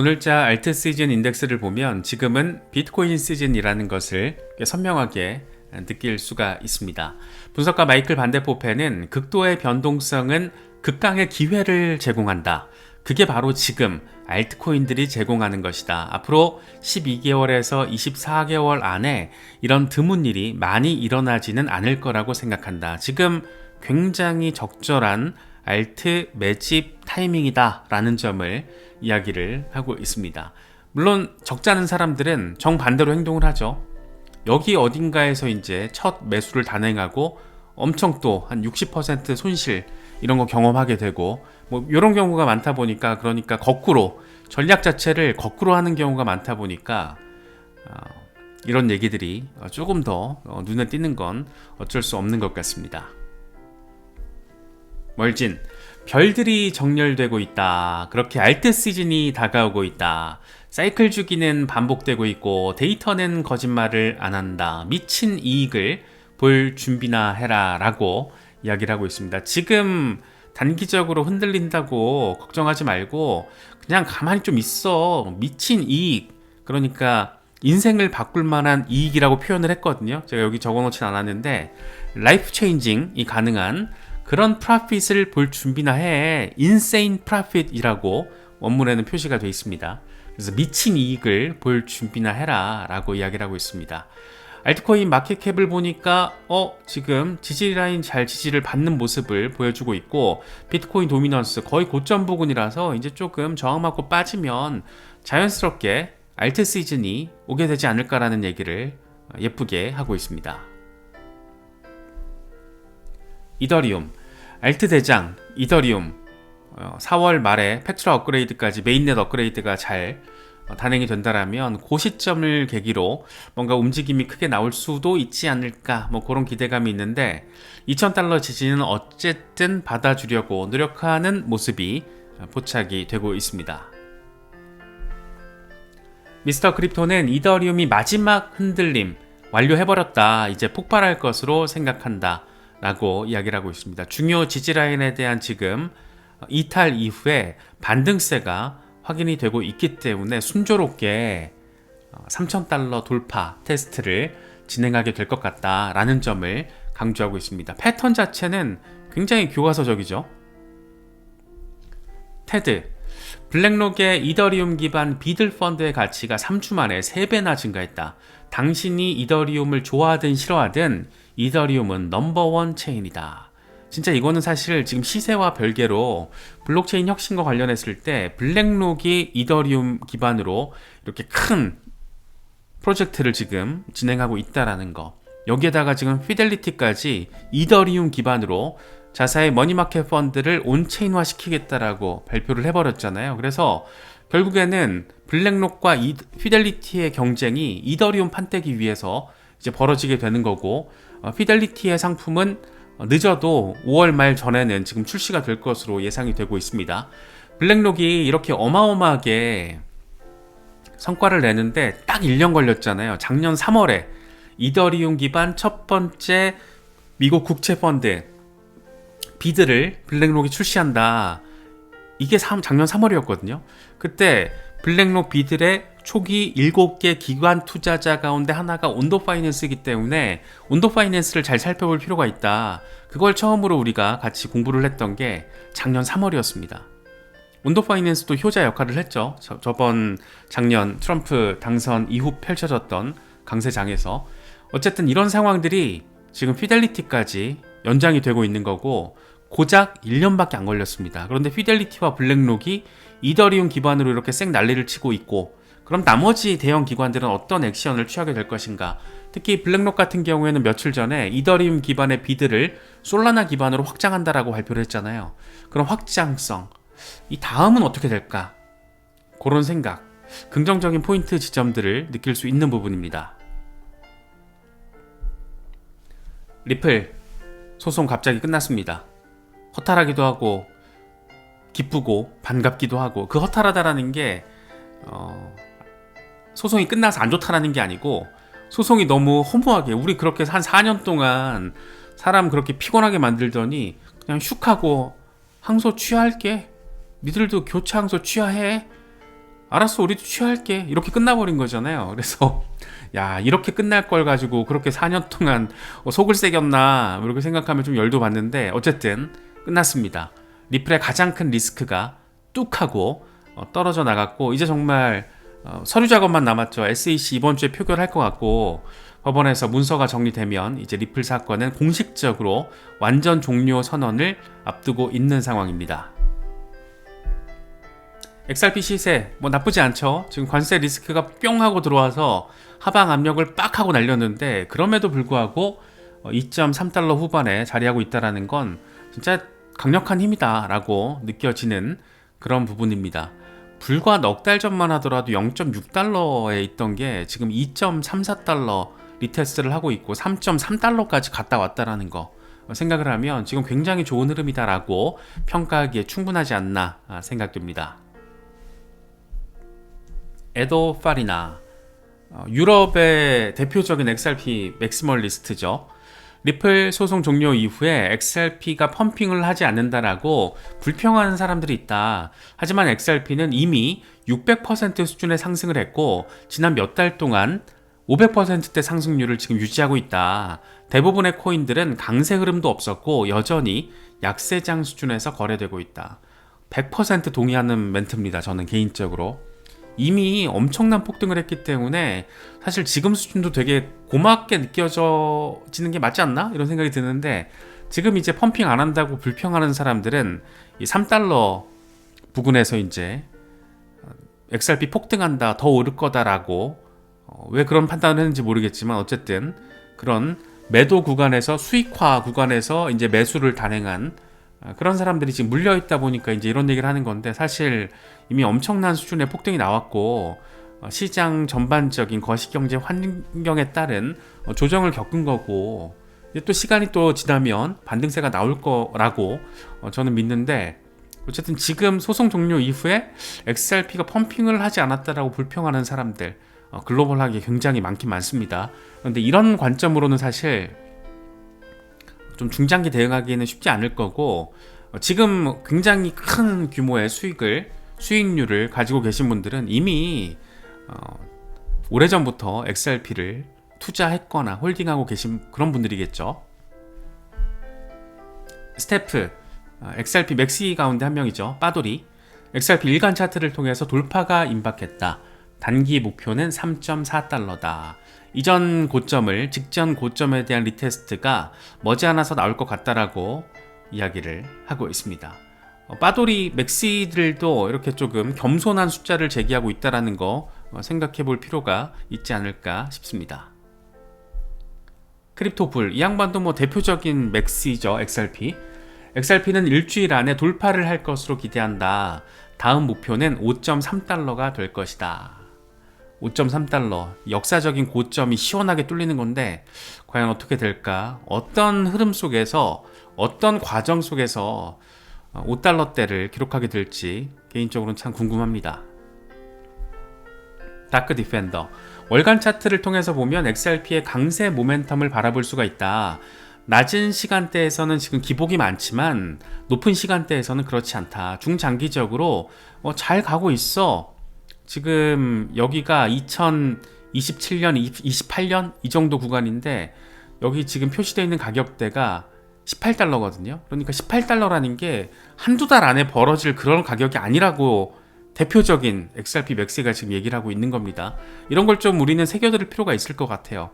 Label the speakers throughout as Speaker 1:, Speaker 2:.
Speaker 1: 오늘자 알트 시즌 인덱스를 보면 지금은 비트코인 시즌이라는 것을 꽤 선명하게 느낄 수가 있습니다. 분석가 마이클 반데포페는 극도의 변동성은 극강의 기회를 제공한다. 그게 바로 지금 알트코인들이 제공하는 것이다. 앞으로 12개월에서 24개월 안에 이런 드문 일이 많이 일어나지는 않을 거라고 생각한다. 지금 굉장히 적절한 알트 매집 타이밍이다 라는 점을 이야기를 하고 있습니다. 물론 적자는 사람들은 정반대로 행동을 하죠. 여기 어딘가에서 이제 첫 매수를 단행하고 엄청 또 한 60% 손실 이런 거 경험하게 되고 뭐 이런 경우가 많다 보니까 그러니까 거꾸로 전략 자체를 거꾸로 하는 경우가 많다 보니까 어, 이런 얘기들이 조금 더 어, 눈에 띄는 건 어쩔 수 없는 것 같습니다. 멀진 별들이 정렬되고 있다. 그렇게 알트 시즌이 다가오고 있다. 사이클 주기는 반복되고 있고 데이터는 거짓말을 안 한다. 미친 이익을 볼 준비나 해라 라고 이야기를 하고 있습니다. 지금 단기적으로 흔들린다고 걱정하지 말고 그냥 가만히 좀 있어. 미친 이익. 그러니까 인생을 바꿀 만한 이익이라고 표현을 했거든요. 제가 여기 적어 놓진 않았는데 라이프 체인징이 가능한 그런 프라핏을 볼 준비나 해. 인세인 프라핏이라고 원문에는 표시가 되어 있습니다. 그래서 미친 이익을 볼 준비나 해라 라고 이야기를 하고 있습니다. 알트코인 마켓캡을 보니까 어 지금 지지 라인 잘 지지를 받는 모습을 보여주고 있고 비트코인 도미넌스 거의 고점 부근이라서 이제 조금 저항 맞고 빠지면 자연스럽게 알트 시즌이 오게 되지 않을까라는 얘기를 예쁘게 하고 있습니다. 이더리움 알트 대장 이더리움 4월 어, 말에 팩트라 업그레이드까지 메인넷 업그레이드가 잘 어, 단행이 된다라면 그 시점을 계기로 뭔가 움직임이 크게 나올 수도 있지 않을까 뭐 그런 기대감이 있는데 2,000달러 지지는 어쨌든 받아주려고 노력하는 모습이 포착이 되고 있습니다. 미스터 크립토는 이더리움이 마지막 흔들림 완료해버렸다. 이제 폭발할 것으로 생각한다. 라고 이야기를 하고 있습니다. 중요 지지라인에 대한 지금 이탈 이후에 반등세가 확인이 되고 있기 때문에 순조롭게 3,000달러 어, 돌파 테스트를 진행하게 될 것 같다라는 점을 강조하고 있습니다. 패턴 자체는 굉장히 교과서적이죠. 테드 블랙록의 이더리움 기반 비들 펀드의 가치가 3주 만에 3배나 증가했다. 당신이 이더리움을 좋아하든 싫어하든 이더리움은 넘버원 체인이다. 진짜 이거는 사실 지금 시세와 별개로 블록체인 혁신과 관련했을 때 블랙록이 이더리움 기반으로 이렇게 큰 프로젝트를 지금 진행하고 있다라는 거. 여기에다가 지금 피델리티까지 이더리움 기반으로 자사의 머니마켓 펀드를 온체인화 시키겠다라고 발표를 해버렸잖아요. 그래서 결국에는 블랙록과 이, 피델리티의 경쟁이 이더리움 판때기 위해서 이제 벌어지게 되는 거고 어, 피델리티의 상품은 늦어도 5월 말 전에는 지금 출시가 될 것으로 예상이 되고 있습니다. 블랙록이 이렇게 어마어마하게 성과를 내는데 딱 1년 걸렸잖아요. 작년 3월에 이더리움 기반 첫 번째 미국 국채 펀드 비드를 블랙록이 출시한다. 이게 작년 3월이었거든요. 그때 블랙록 비들의 초기 7개 기관 투자자 가운데 하나가 온도 파이낸스이기 때문에 온도 파이낸스를 잘 살펴볼 필요가 있다. 그걸 처음으로 우리가 같이 공부를 했던 게 작년 3월이었습니다. 온도 파이낸스도 효자 역할을 했죠. 저, 저번 작년 트럼프 당선 이후 펼쳐졌던 강세장에서 어쨌든 이런 상황들이 지금 피델리티까지 연장이 되고 있는 거고 고작 1년밖에 안 걸렸습니다. 그런데 피델리티와 블랙록이 이더리움 기반으로 이렇게 쌩 난리를 치고 있고 그럼 나머지 대형 기관들은 어떤 액션을 취하게 될 것인가? 특히 블랙록 같은 경우에는 며칠 전에 이더리움 기반의 비드를 솔라나 기반으로 확장한다라고 발표를 했잖아요. 그럼 확장성 이 다음은 어떻게 될까? 그런 생각, 긍정적인 포인트 지점들을 느낄 수 있는 부분입니다. 리플 소송 갑자기 끝났습니다. 허탈하기도 하고 기쁘고 반갑기도 하고 그 허탈하다라는 게 어, 소송이 끝나서 안 좋다라는 게 아니고 소송이 너무 허무하게 우리 그렇게 한 4년 동안 사람 그렇게 피곤하게 만들더니 그냥 슉 하고 항소 취하할게. 니들도 교체 항소 취하해. 알았어 우리도 취할게. 이렇게 끝나버린 거잖아요. 그래서 야 이렇게 끝날 걸 가지고 그렇게 4년 동안 어, 속을 새겼나 뭐 이렇게 생각하면 좀 열도 받는데 어쨌든 끝났습니다 리플의 가장 큰 리스크가 뚝 하고 어, 떨어져 나갔고 이제 정말 어, 서류 작업만 남았죠 SEC 이번 주에 표결할 것 같고 법원에서 문서가 정리되면 이제 리플 사건은 공식적으로 완전 종료 선언을 앞두고 있는 상황입니다. XRP 시세 뭐 나쁘지 않죠. 지금 관세 리스크가 뿅 하고 들어와서 하방 압력을 빡 하고 날렸는데 그럼에도 불구하고 2.3달러 후반에 자리하고 있다라는 건 진짜 강력한 힘이다라고 느껴지는 그런 부분입니다. 불과 넉 달 전만 하더라도 0.6달러에 있던 게 지금 2.34달러 리테스트를 하고 있고 3.3달러까지 갔다 왔다라는 거 생각을 하면 지금 굉장히 좋은 흐름이다라고 평가하기에 충분하지 않나 생각됩니다. 에도 파리나 어, 유럽의 대표적인 XRP 맥시멀리스트죠. 리플 소송 종료 이후에 XRP가 펌핑을 하지 않는다라고 불평하는 사람들이 있다. 하지만 XRP는 이미 600% 수준의 상승을 했고 지난 몇 달 동안 500%대 상승률을 지금 유지하고 있다. 대부분의 코인들은 강세 흐름도 없었고 여전히 약세장 수준에서 거래되고 있다. 100% 동의하는 멘트입니다. 저는 개인적으로. 이미 엄청난 폭등을 했기 때문에 사실 지금 수준도 되게 고맙게 느껴지는 게 맞지 않나? 이런 생각이 드는데 지금 이제 펌핑 안 한다고 불평하는 사람들은 이 3달러 부근에서 이제 XRP 폭등한다, 더 오를 거다라고 어, 왜 그런 판단을 했는지 모르겠지만 어쨌든 그런 매도 구간에서 수익화 구간에서 이제 매수를 단행한 아, 그런 사람들이 지금 물려 있다 보니까 이제 이런 얘기를 하는 건데 사실 이미 엄청난 수준의 폭등이 나왔고 어, 시장 전반적인 거시경제 환경에 따른 어, 조정을 겪은 거고 또 시간이 또 지나면 반등세가 나올 거라고 어, 저는 믿는데 어쨌든 지금 소송 종료 이후에 XRP가 펌핑을 하지 않았다라고 불평하는 사람들 글로벌하게 굉장히 많긴 많습니다. 그런데 이런 관점으로는 사실 좀 중장기 대응하기에는 쉽지 않을 거고 어, 지금 굉장히 큰 규모의 수익을 수익률을 가지고 계신 분들은 이미 어, 오래전부터 XRP를 투자했거나 홀딩하고 계신 그런 분들이겠죠. 스태프 어, XRP 맥시 가운데 한 명이죠. 빠돌이 XRP 일간 차트를 통해서 돌파가 임박했다. 단기 목표는 3.4달러다. 이전 고점을 직전 고점에 대한 리테스트가 머지않아서 나올 것 같다라고 이야기를 하고 있습니다. 어, 빠돌이 맥시들도 이렇게 조금 겸손한 숫자를 제기하고 있다라는 거 어, 생각해 볼 필요가 있지 않을까 싶습니다. 크립토불 이 양반도 뭐 대표적인 맥시죠 XRP. XRP는 일주일 안에 돌파를 할 것으로 기대한다. 다음 목표는 5.3달러가 될 것이다. 5.3달러 역사적인 고점이 시원하게 뚫리는 건데 과연 어떻게 될까? 어떤 흐름 속에서 어떤 과정 속에서 5달러대를 기록하게 될지 개인적으로는 참 궁금합니다. 다크 디펜더 월간 차트를 통해서 보면 XRP의 강세 모멘텀을 바라볼 수가 있다. 낮은 시간대에서는 지금 기복이 많지만 높은 시간대에서는 그렇지 않다. 중장기적으로 어, 잘 가고 있어. 지금 여기가 2027년, 28년 이 정도 구간인데 여기 지금 표시되어 있는 가격대가 18달러거든요. 그러니까 18달러라는 게 한두 달 안에 벌어질 그런 가격이 아니라고 대표적인 XRP 맥스가 지금 얘기를 하고 있는 겁니다. 이런 걸 좀 우리는 새겨들을 필요가 있을 것 같아요.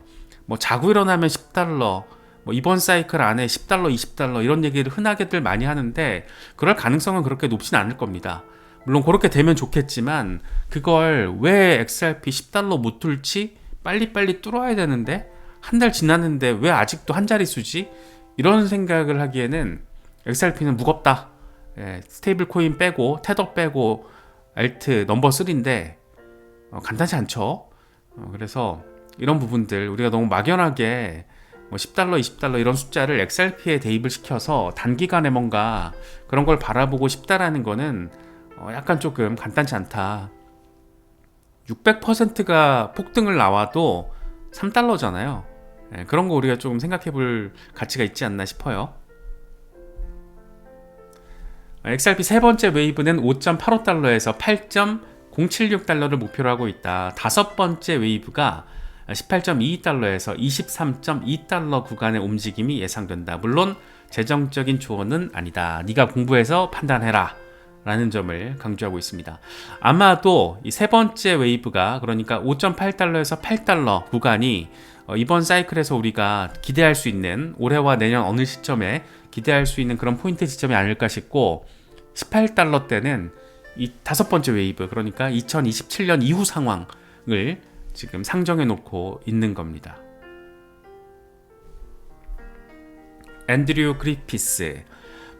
Speaker 1: 뭐 자고 일어나면 10달러, 뭐 이번 사이클 안에 10달러, 20달러 이런 얘기를 흔하게들 많이 하는데 그럴 가능성은 그렇게 높진 않을 겁니다. 물론 그렇게 되면 좋겠지만 그걸 왜 XRP 10달러 못 뚫지? 빨리빨리 뚫어야 되는데 한 달 지났는데 왜 아직도 한 자릿수지? 이런 생각을 하기에는 XRP는 무겁다. 예, 스테이블 코인 빼고 테더 빼고 알트 넘버 3인데 어, 간단치 않죠. 어, 그래서 이런 부분들 우리가 너무 막연하게 뭐 10달러, 20달러 이런 숫자를 XRP에 대입을 시켜서 단기간에 뭔가 그런 걸 바라보고 싶다라는 거는 어, 약간 조금 간단치 않다. 600%가 폭등을 나와도 3달러잖아요. 네, 그런 거 우리가 조금 생각해 볼 가치가 있지 않나 싶어요. XRP 세 번째 웨이브는 5.85달러에서 0.76달러를 목표로 하고 있다. 다섯 번째 웨이브가 18.22달러에서 23.2달러 구간의 움직임이 예상된다. 물론 재정적인 조언은 아니다. 네가 공부해서 판단해라. 라는 점을 강조하고 있습니다. 아마도 이 세 번째 웨이브가 그러니까 5.8달러에서 8달러 구간이 어, 이번 사이클에서 우리가 기대할 수 있는 올해와 내년 어느 시점에 기대할 수 있는 그런 포인트 지점이 아닐까 싶고 18달러 때는 이 다섯 번째 웨이브 그러니까 2027년 이후 상황을 지금 상정해 놓고 있는 겁니다. 앤드류 그리피스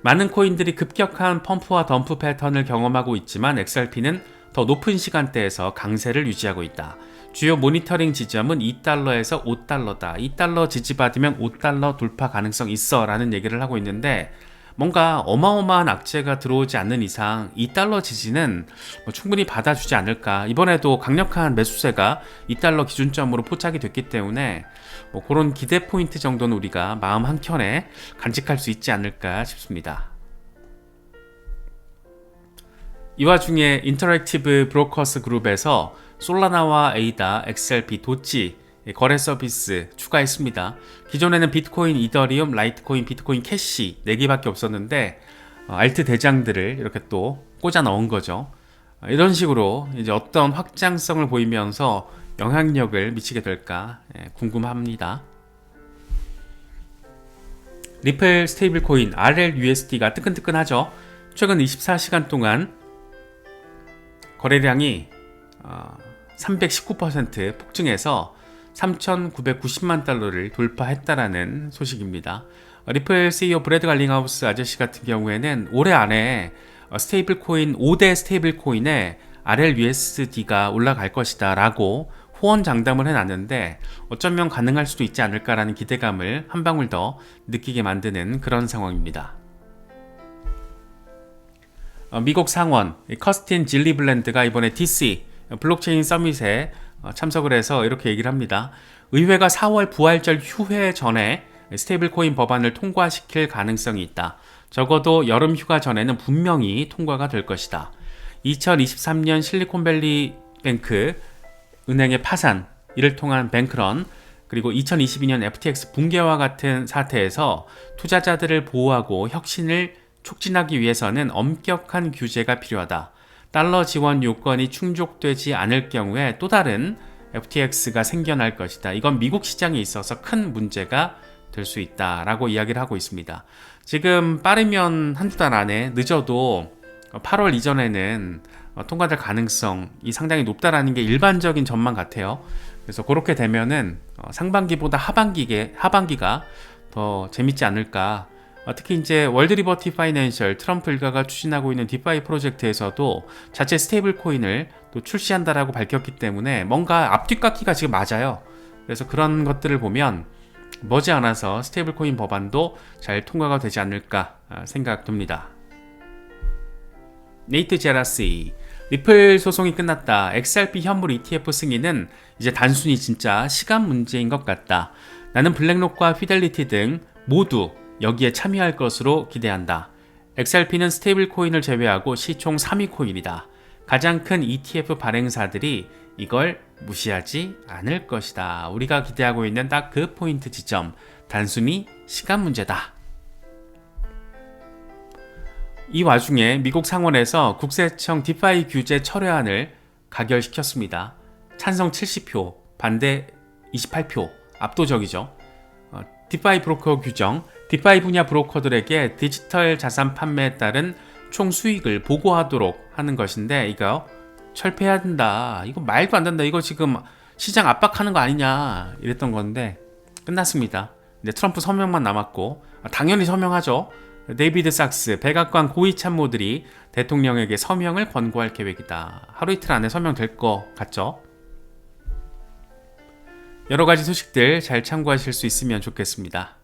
Speaker 1: 많은 코인들이 급격한 펌프와 덤프 패턴을 경험하고 있지만 XRP는 더 높은 시간대에서 강세를 유지하고 있다. 주요 모니터링 지점은 2달러에서 5달러다. 2달러 지지받으면 5달러 돌파 가능성 있어 라는 얘기를 하고 있는데 뭔가 어마어마한 악재가 들어오지 않는 이상 2달러 지지는 뭐 충분히 받아주지 않을까. 이번에도 강력한 매수세가 2달러 기준점으로 포착이 됐기 때문에 뭐 그런 기대 포인트 정도는 우리가 마음 한켠에 간직할 수 있지 않을까 싶습니다. 이 와중에 인터랙티브 브로커스 그룹에서 솔라나와 에이다, XRP, 도치 거래 서비스 추가했습니다. 기존에는 비트코인, 이더리움, 라이트코인, 비트코인 캐시 4개밖에 없었는데 어, 알트 대장들을 이렇게 또 꽂아 넣은 거죠. 어, 이런 식으로 이제 어떤 확장성을 보이면서 영향력을 미치게 될까 예, 궁금합니다. 리플 스테이블 코인 RLUSD가 뜨끈뜨끈하죠. 최근 24시간 동안 거래량이 319% 어, 폭증해서 3,990만 달러를 돌파했다라는 소식입니다. 리플 CEO 브래드 갈링하우스 아저씨 같은 경우에는 올해 안에 스테이블 코인 5대 스테이블 코인에 RLUSD가 올라갈 것이다 라고 호언 장담을 해놨는데 어쩌면 가능할 수도 있지 않을까라는 기대감을 한 방울 더 느끼게 만드는 그런 상황입니다. 어, 미국 상원 커스틴 질리블랜드가 이번에 DC 블록체인 서밋에 어, 참석을 해서 이렇게 얘기를 합니다. 의회가 4월 부활절 휴회 전에 스테이블 코인 법안을 통과시킬 가능성이 있다. 적어도 여름 휴가 전에는 분명히 통과가 될 것이다. 2023년 실리콘밸리 뱅크 은행의 파산, 이를 통한 뱅크런, 그리고 2022년 FTX 붕괴와 같은 사태에서 투자자들을 보호하고 혁신을 촉진하기 위해서는 엄격한 규제가 필요하다. 달러 지원 요건이 충족되지 않을 경우에 또 다른 FTX가 생겨날 것이다. 이건 미국 시장에 있어서 큰 문제가 될 수 있다라고 이야기를 하고 있습니다. 지금 빠르면 한두 달 안에 늦어도 8월 이전에는 통과될 가능성이 상당히 높다라는 게 일반적인 전망 같아요. 그래서 그렇게 되면은 상반기보다 하반기게 하반기가 더 재밌지 않을까 어, 특히 이제 월드 리버티 파이낸셜 트럼프 일가가 추진하고 있는 디파이 프로젝트에서도 자체 스테이블 코인을 또 출시한다라고 밝혔기 때문에 뭔가 앞뒤 깎기가 지금 맞아요. 그래서 그런 것들을 보면 머지않아서 스테이블 코인 법안도 잘 통과가 되지 않을까 아, 생각됩니다. 네이트 제라시 리플 소송이 끝났다. XRP 현물 ETF 승인은 이제 단순히 진짜 시간 문제인 것 같다. 나는 블랙록과 피델리티 등 모두 여기에 참여할 것으로 기대한다. XRP는 스테이블 코인을 제외하고 시총 3위 코인이다. 가장 큰 ETF 발행사들이 이걸 무시하지 않을 것이다. 우리가 기대하고 있는 딱 그 포인트 지점. 단순히 시간 문제다. 이 와중에 미국 상원에서 국세청 디파이 규제 철회안을 가결시켰습니다. 찬성 70표, 반대 28표, 압도적이죠. 어, 디파이 브로커 규정, 디파이 분야 브로커들에게 디지털 자산 판매에 따른 총 수익을 보고하도록 하는 것인데 이거 철폐해야 된다. 이거 말도 안 된다. 이거 지금 시장 압박하는 거 아니냐 이랬던 건데 끝났습니다. 이제 트럼프 서명만 남았고 당연히 서명하죠. 데이비드 sak스 백악관 고위 참모들이 대통령에게 서명을 권고할 계획이다. 하루 이틀 안에 서명될 것 같죠? 여러 가지 소식들 잘 참고하실 수 있으면 좋겠습니다.